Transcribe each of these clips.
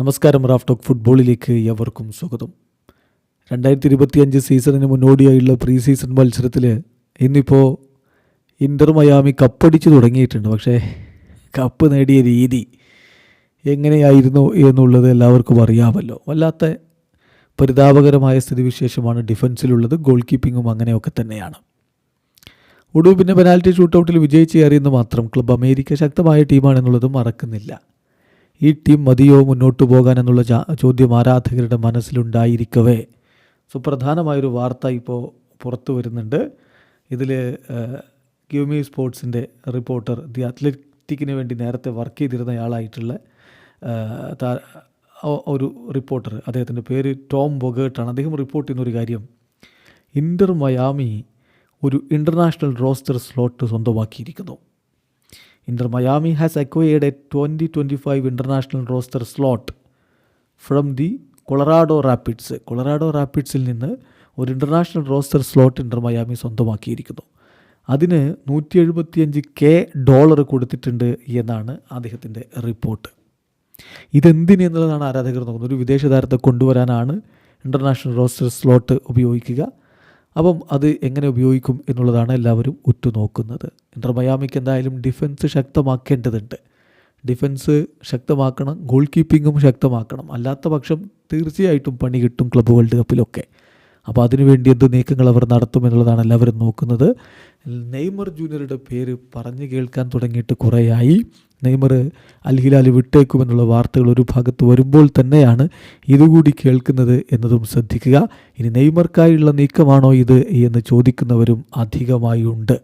നമസ്കാരം Raf talk ഫുട്ബോളിലേക്ക് എവർക്കും സ്വാഗതം. രണ്ടായിരത്തി ഇരുപത്തിയഞ്ച് സീസണിന് മുന്നോടിയായുള്ള പ്രീ സീസൺ മത്സരത്തിൽ ഇന്നിപ്പോൾ ഇന്റർ മയാമി കപ്പടിച്ച് തുടങ്ങിയിട്ടുണ്ട്. പക്ഷേ കപ്പ് നേടിയ രീതി എങ്ങനെയായിരുന്നു എന്നുള്ളത് എല്ലാവർക്കും അറിയാമല്ലോ. വല്ലാത്ത പരിതാപകരമായ സ്ഥിതിവിശേഷമാണ് ഡിഫൻസിലുള്ളത്. ഗോൾ കീപ്പിങ്ങും അങ്ങനെയൊക്കെ തന്നെയാണ്. ഒടുവിൽ പിന്നെ പെനാൽറ്റി ഷൂട്ടൗട്ടിൽ വിജയിച്ച് കയറിയെന്ന് മാത്രം ക്ലബ് അമേരിക്ക ശക്തമായ ടീമാണെന്നുള്ളത് മറക്കുന്നില്ല. ഈ ടീം മതിയോ മുന്നോട്ട് പോകാൻ എന്നുള്ള ചോദ്യം ആരാധകരുടെ മനസ്സിലുണ്ടായിരിക്കവേ? സുപ്രധാനമായൊരു വാർത്ത ഇപ്പോൾ പുറത്തു വരുന്നുണ്ട്. ഇതിൽ ക്യൂമി സ്പോർട്സിന്റെ റിപ്പോർട്ടർ ദി അത്ലറ്റിക്കിന് വേണ്ടി നേരത്തെ വർക്ക് ചെയ്തിരുന്നയാളായിട്ടുള്ള ഒരു റിപ്പോർട്ടർ അദ്ദേഹത്തിന്റെ പേര് ടോം ബൊഗേട്ടാണ്. അദ്ദേഹം റിപ്പോർട്ട് ചെയ്യുന്ന ഒരു കാര്യം ഇന്റർ മയാമി ഒരു international roster slot സ്വന്തമാക്കിയിരിക്കുന്നു. Inter Miami has acquired a twenty twenty five international roster slot from the Colorado Rapids. Colorado റാപ്പിഡ്സിൽ നിന്ന് ഒരു international roster slot Inter Miami സ്വന്തമാക്കിയിരിക്കുന്നു. അതിന് നൂറ്റി എഴുപത്തിയഞ്ച് കെ ഡോളർ കൊടുത്തിട്ടുണ്ട് എന്നാണ് അദ്ദേഹത്തിന്റെ റിപ്പോർട്ട്. ഇതെന്തിന് എന്നുള്ളതാണ് ആരാധകർ നോക്കുന്നത്. ഒരു വിദേശ താരത്തെ കൊണ്ടുവരാനാണ് ഇന്റർനാഷണൽ റോസ്റ്റർ സ്ലോട്ട് ഉപയോഗിക്കുക. അപ്പം അത് എങ്ങനെ ഉപയോഗിക്കും എന്നുള്ളതാണ് എല്ലാവരും ഉറ്റുനോക്കുന്നത്. ഇന്റർ മയാമിക്ക് എന്തായാലും ഡിഫൻസ് ശക്തമാക്കേണ്ടതുണ്ട്. ഡിഫൻസ് ശക്തമാക്കണം ഗോൾ കീപ്പിങ്ങും ശക്തമാക്കണം. അല്ലാത്ത പക്ഷം തീർച്ചയായിട്ടും പണി കിട്ടും ക്ലബ്ബ് വേൾഡ് കപ്പിലൊക്കെ. അപ്പോൾ അതിനുവേണ്ടി എന്ത് നീക്കങ്ങൾ അവർ നടത്തും എന്നുള്ളതാണ് എല്ലാവരും നോക്കുന്നത്. നെയ്മർ ജൂനിയറുടെ പേര് പറഞ്ഞു കേൾക്കാൻ തുടങ്ങിയിട്ട് കുറേയായി. നെയ്മർ അൽഹിലാൽ വിട്ടേക്കുമെന്നുള്ള വാർത്തകൾ ഒരു ഭാഗത്ത് വരുമ്പോൾ തന്നെയാണ് ഇതുകൂടി കേൾക്കുന്നത് എന്നതും ശ്രദ്ധിക്കുക. ഇനി നെയ്മർക്കായുള്ള നീക്കമാണോ ഇത് എന്ന് ചോദിക്കുന്നവരും അധികമായി ഉണ്ട്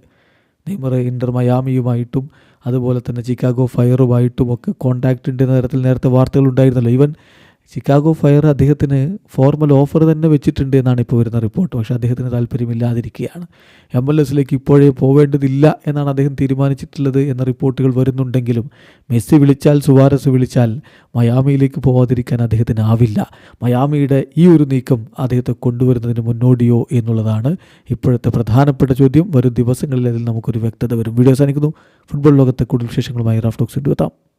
നെയ്മർ ഇന്റർ മയാമിയുമായിട്ടും അതുപോലെ തന്നെ ചിക്കാഗോ ഫയറുമായിട്ടും ഒക്കെ കോൺടാക്റ്റിന്റെ നേരത്തിൽ നേരത്തെ വാർത്തകൾ ഉണ്ടായിരുന്നല്ലോ ഈവൻ ചിക്കാഗോ ഫയർ അദ്ദേഹത്തിന് ഫോർമൽ ഓഫർ തന്നെ വെച്ചിട്ടുണ്ട് എന്നാണ് ഇപ്പോൾ വരുന്ന റിപ്പോർട്ട് പക്ഷേ അദ്ദേഹത്തിന് താല്പര്യമില്ലാതിരിക്കുകയാണ്. എം എൽ എസിലേക്ക് ഇപ്പോഴേ പോവേണ്ടതില്ല എന്നാണ് അദ്ദേഹം തീരുമാനിച്ചിട്ടുള്ളത് എന്ന റിപ്പോർട്ടുകൾ വരുന്നുണ്ടെങ്കിലും മെസ്സി വിളിച്ചാൽ സുവാരസ് വിളിച്ചാൽ മയാമിയിലേക്ക് പോവാതിരിക്കാൻ അദ്ദേഹത്തിന് ആവില്ല മയാമിയുടെ ഈ ഒരു നീക്കം അദ്ദേഹത്തെ കൊണ്ടുവരുന്നതിന് മുന്നോടിയോ എന്നുള്ളതാണ് ഇപ്പോഴത്തെ പ്രധാനപ്പെട്ട ചോദ്യം. വരും ദിവസങ്ങളിൽ അതിൽ നമുക്കൊരു വ്യക്തത വരും. വീഡിയോ അവസാനിക്കുന്നു. ഫുട്ബോൾ ലോകത്തെ കൂടുതൽ വിശേഷങ്ങളുമായി റാഫ്റ്റോക്സ് എത്താം.